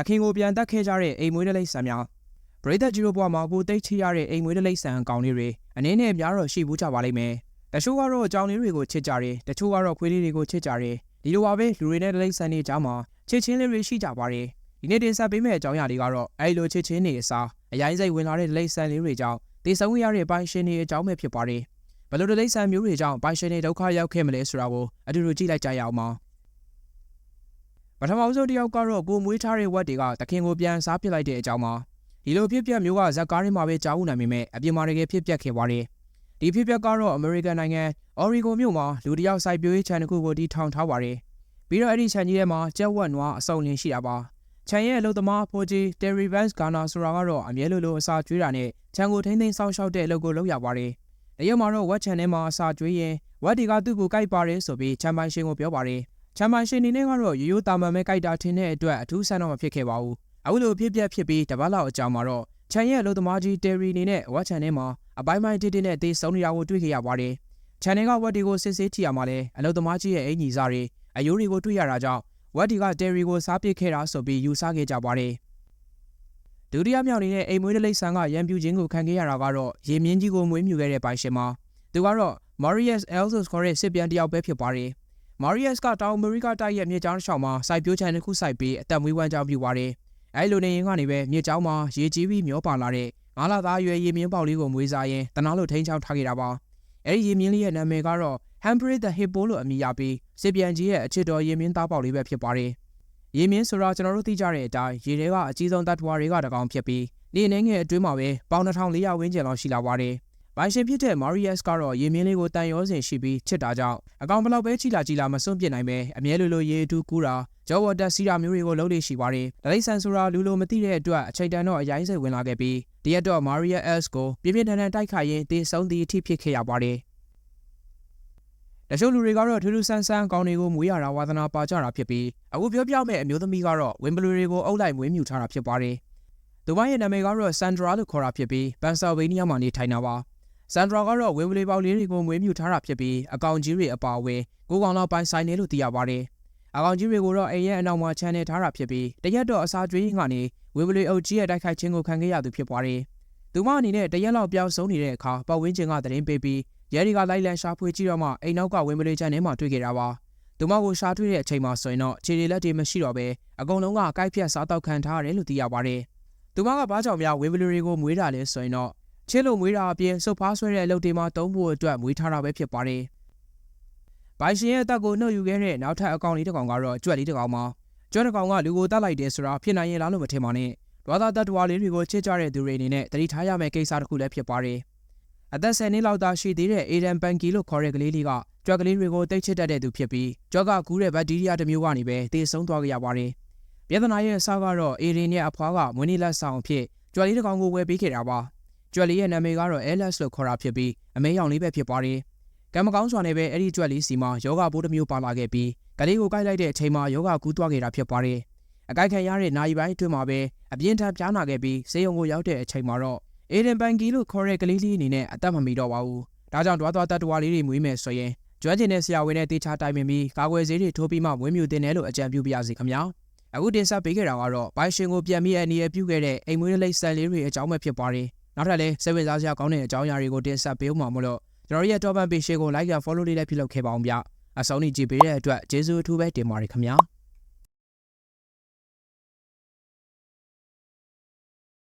တခင်ကိုပြန်တက်ခဲ့ကြတဲ့အိမ်မွေးတလိပ်ဆန်များပရိသတ်ကြီးတို့ဘဝမှာကိုတိတ်ချရတဲ့အိမ်မွေးတလိပ်ဆန်ကောင်လေးတွေအနည်းနဲ့များတော့ရှိဘူးကြပါလိမ့်မယ်တချို့ကတော့ကြောင်လေးတွေကိုချစ်ကြတယ်တချို့ကတော့ခွေးလေးတွေကိုချစ်ကြတယ်ဒီလိုပါပဲလူတွေနဲ့တလိပ်ဆန်တွေကြားမှာချစ်ချင်းလေးတွေရှိကြပါတယ်ဒီနေ့တင်ဆက်ပေးမယ့်အကြောင်းအရာတွေကတော့အဲဒီလိုချစ်ချင်းတွေအစားအရင်စိတ်ဝင်လာတဲ့တလိပ်ဆန်လေးတွေကြောင့်တည်ဆုံရတဲ့ပိုင်ရှင်တွေအကြောင်းပဲဖြစ်ပါတယ်ဘယ်လိုတလိပ်ဆန်မျိုးတွေကြောင့်ပိုင်ရှင်တွေဒုက္ခရောက်ခဲ့မလဲဆိုတာကိုအတူတူကြည့်လိုက်ကြရအောင်ပါ ပထမဆုံးတစ်ယောက်ကတော့ကိုမွေးထားတဲ့ဝက်တွေကတခင်ကိုပြန်စားပစ်လိုက်တဲ့အကြောင်းပါဒီလိုဖြစ်ပျက်မျိုးကဇက်ကားတွေမှာပဲကြားဝနိုင်ပေမဲ့အပြင်မှာတကယ်ဖြစ်ပျက်ခဲ့ပါတယ်ဒီဖြစ်ပျက်ကတော့အမေရိကန်နိုင်ငံအော်ရီဂိုမြို့မှာလူတစ်ယောက်စိုက်ပျိုးရေးခြံတစ်ခုကိုတီထောင်ထားပါတယ်ပြီးတော့အဲ့ဒီခြံကြီးထဲမှာကြက်ဝက်နွားအစုံလင်ရှိတာပါခြံရဲ့အလုပ်သမားဖိုဂျီတယ်ရီဗန်စ်ဂါနာဆိုတာကတော့အမြဲလိုလိုအစာကျွေးတာနဲ့ခြံကိုထိမ့်သိမ်းဆောက်ရှောက်တဲ့အလုပ်ကိုလုပ်ရပါတယ်တရက်မှာတော့ဝက်ခြံထဲမှာအစာကျွေးရင်ဝက်တွေကသူ့ကိုကြိုက်ပါတယ်ဆိုပြီးခြံပိုင်ရှင်ကိုပြောပါတယ် ချမ်းပိုင်ရှင်နေနဲ့ကတော့ရိုးရိုးတာမန်ပဲကြိုက်တာထင်တဲ့အတွက်အထူးဆန်းတော့မဖြစ်ခဲ့ပါဘူး။အခုလိုဖြစ်ပျက်ဖြစ်ပြီးတပတ်လောက်အကြာမှာတော့ချန်ရဲ့အလုပ်သမားကြီးတယ်ရီနေနဲ့ဝက်ချန်ထဲမှာအပိုင်းပိုင်းတစ်တစ်နဲ့တေးဆုံးနေတာကိုတွေ့ခဲ့ရပါတယ်။ချန်နယ်ကဝက်တွေကိုစစ်ဆေးကြည့်ရမှာလဲအလုပ်သမားကြီးရဲ့အင်ကြီးစားတွေအယိုးတွေကိုတွေ့ရတာကြောင့်ဝက်ဒီကတယ်ရီကိုစားပစ်ခဲ့တာဆိုပြီးယူဆခဲ့ကြပါတယ်။ဒုတိယမြောက်နေတဲ့အိမ်မွေးတလိษံကရံပြူချင်းကိုခံခဲ့ရတာကတော့ရေမြင့်ကြီးကိုမွေးမြူခဲ့တဲ့ပိုင်ရှင်မှာသူကတော့ Marius Elsos ခေါ်တဲ့စစ်ပြန်တစ်ယောက်ပဲဖြစ်ပါတယ်။ မာရီယက်စ်ကတောင်အမေရိကတိုက်ရဲ့မြေကြောင်းတစ်လျှောက်မှာစိုက်ပျိုးခြံတစ်ခုစိုက်ပြီးအသက်မွေးဝမ်းကြောင်းပြုပါတယ်။အဲဒီလိုနေရင်ကနေပဲမြေကြောင်းမှာရေကြီးပြီးမျောပါလာတဲ့ငါးလသားအရွယ်ရေမြင့်ပေါက်လေးကိုမွေးစားရင်တနာလို့ထိန်းချောင်းထားခဲ့တာပါ။အဲဒီရေမြင့်လေးရဲ့နာမည်ကတော့ Humphrey the Hippo လို့အမည်ရပြီးစစ်ပြန်ကြီးရဲ့အချစ်တော်ရေမြင့်သားပေါက်လေးပဲဖြစ်ပါတယ်။ရေမြင့်ဆိုတာကျွန်တော်တို့သိကြတဲ့အတိုင်းရေထဲကအကြီးဆုံးတတ်ထွားတွေကတကောင်ဖြစ်ပြီးနေနေငယ်အတွင်းမှာပဲပေါင်2400ဝန်းကျင်လောက်ရှိလာပါတယ်။ ပိုင်ရှင်ဖြစ်တဲ့ Marius ကတော့ရေမြင့်လေးကိုတန်ရောစင်ရှိပြီးချစ်တာကြောင့်အကောင်ဘလောက်ပဲချီလာချီလာမစွန့်ပစ်နိုင်ပဲအမြဲလိုလိုရေအတူကူးတာဂျောဝတ်တက်စီတာမျိုးတွေကိုလုံးလေးရှိပါတယ်။ဒလိဆန်ဆိုတာလူလိုမသိတဲ့အတွက်အချိန်တန်တော့အရင်စိတ်ဝင်လာခဲ့ပြီးဒီရက်တော့ Maria S ကိုပြင်းပြင်းထန်ထန်တိုက်ခိုက်ရင်းတေဆုံးသည့်အထိဖြစ်ခဲ့ရပါတယ်။တချို့လူတွေကတော့ထူးထူးဆန်းဆန်းကောင်းတွေကိုမွေးရတာဝါသနာပါကြတာဖြစ်ပြီးအခုပြောပြမယ့်အမျိုးသမီးကတော့ဝင်းဘလူတွေကိုအုပ်လိုက်မွေးမြူထားတာဖြစ်ပါတယ်။သူမရဲ့နာမည်ကတော့ဆန်ဒရာလို့ခေါ်တာဖြစ်ပြီးပန်ဆယ်ဗေးနီးယားမှာနေထိုင်တာပါ။ ဆန်ဒရာကတော့ဝင်းဝလေးပေါက်လေးတွေကိုမွေးမြူထားတာဖြစ်ပြီးအကောင်ကြီးတွေအပါအဝင်ကိုကောင်လောက်ပိုင်ဆိုင်တယ်လို့သိရပါတယ်။အကောင်ကြီးတွေကိုတော့အိမ်ရဲ့အနောက်မှာခြံနေထားတာဖြစ်ပြီးတရက်တော့အစာကျွေးရင်းကနေဝင်းဝလေးအုပ်ကြီးရဲ့တိုက်ခိုက်ခြင်းကိုခံခဲ့ရသူဖြစ်ပါတယ်။သူမအနေနဲ့တရက်လောက်ပျောက်ဆုံးနေတဲ့အခါပတ်ဝန်းကျင်ကသတင်းပေးပြီးရဲတွေကလိုက်လံရှာဖွေကြည့်တော့မှအိမ်နောက်ကဝင်းဝလေးခြံထဲမှာတွေ့ခဲ့တာပါ။သူမကိုရှာတွေ့တဲ့အချိန်မှာဆိုရင်တော့ခြေတွေလက်တွေမရှိတော့ဘဲအကုန်လုံးကကိုက်ဖြတ်စားတောက်ခံထားရတယ်လို့သိရပါတယ်။သူမကဘာကြောင့်များဝင်းဝလေးတွေကိုမွေးတာလဲဆိုရင်တော့ ချစ်လို့မွေးတာအပြင်စုပ်ဖားဆွဲတဲ့အလုပ်တွေမှာတုံးဖို့အတွက်မွေးထားတာပဲဖြစ်ပါတယ်။ဘိုင်ရှင်ရဲ့အသက်ကိုနှုတ်ယူခဲ့တဲ့နောက်ထပ်အကောင်လေးတစ်ကောင်ကတော့ကြွက်လေးတစ်ကောင်ပါ။ကြွက်တစ်ကောင်ကလူကိုတတ်လိုက်တယ်ဆိုတာဖြစ်နိုင်ရဲ့လားလို့မထင်ပါနဲ့။ဒေါသတတ်တော်လေးတွေကိုချစ်ကြတဲ့သူတွေအနေနဲ့တတိထားရမယ့်ကိစ္စတစ်ခုလည်းဖြစ်ပါတယ်။အသက်10နှစ်လောက်သာရှိသေးတဲ့အေဒန်ပန်ကီလို့ခေါ်တဲ့ကလေးလေးကကြွက်ကလေးတွေကိုတိတ်ချစ်တတ်တဲ့သူဖြစ်ပြီးကြွက်ကကူးတဲ့ဘက်တီးရီးယားတစ်မျိုးကနေပဲတည်ဆုံးသွားကြရပါတယ်။ပြဿနာရဲ့အစကတော့အေဒင်ရဲ့အဖွားကမွေးနေ့လက်ဆောင်အဖြစ်ကြွက်လေးတစ်ကောင်ကိုဝယ်ပေးခဲ့တာပါ။ ကြွက်လေးရဲ့နာမည်ကတော့ LS လို့ခေါ်တာဖြစ်ပြီးအမဲရောင်လေးပဲဖြစ်ပါတယ်။ကံမကောင်းစွာနဲ့ပဲအဲ့ဒီကြွက်လေးစီမှာယောဂပိုးတစ်မျိုးပါလာခဲ့ပြီးကလေးကိုကိုက်လိုက်တဲ့အချိန်မှာယောဂကူးသွားခဲ့တာဖြစ်ပါတယ်။အကိုက်ခံရတဲ့နာရီပိုင်းအတွင်းမှာပဲအပြင်းထန်ပြားနာခဲ့ပြီးဆေးရုံကိုရောက်တဲ့အချိန်မှာတော့အေဒင်ပန်ကီလို့ခေါ်တဲ့ကလေးလေးအနေနဲ့အသက်မမီတော့ပါဘူး။ဒါကြောင့်တွားတွားတတ်တော်လေးတွေမွေးမယ်ဆိုရင်ကျွမ်းကျင်တဲ့ဆရာဝန်နဲ့တေချာတိုင်ပင်ပြီးကာကွယ်ဆေးတွေထိုးပြီးမှမွေးမြူတင်တယ်လို့အကြံပြုပြရစီခင်ဗျာ။အခုတင်ဆက်ပေးခဲ့တာကတော့ဘိုင်ရှင်ကိုပြန်ပြီးအနေရပြုခဲ့တဲ့အိမ်မွေးလိပ်ဆန်လေးတွေအကြောင်းပဲဖြစ်ပါတယ်။ နောက်ထပ်လည်းစိတ်ဝင်စားစရာကောင်းတဲ့အကြောင်းအရာတွေကိုတင်ဆက်ပေးဦးမှာမို့လို့ကျွန်တော်ရဲ့ top up page ကို like and follow လေးလည်းပြုလုပ်ခဲ့ပါအောင်ဗျအဆုံးထိကြည့်ပေးတဲ့အတွက်ကျေးဇူးအထူးပဲတင်ပါတယ်ခင်ဗျာ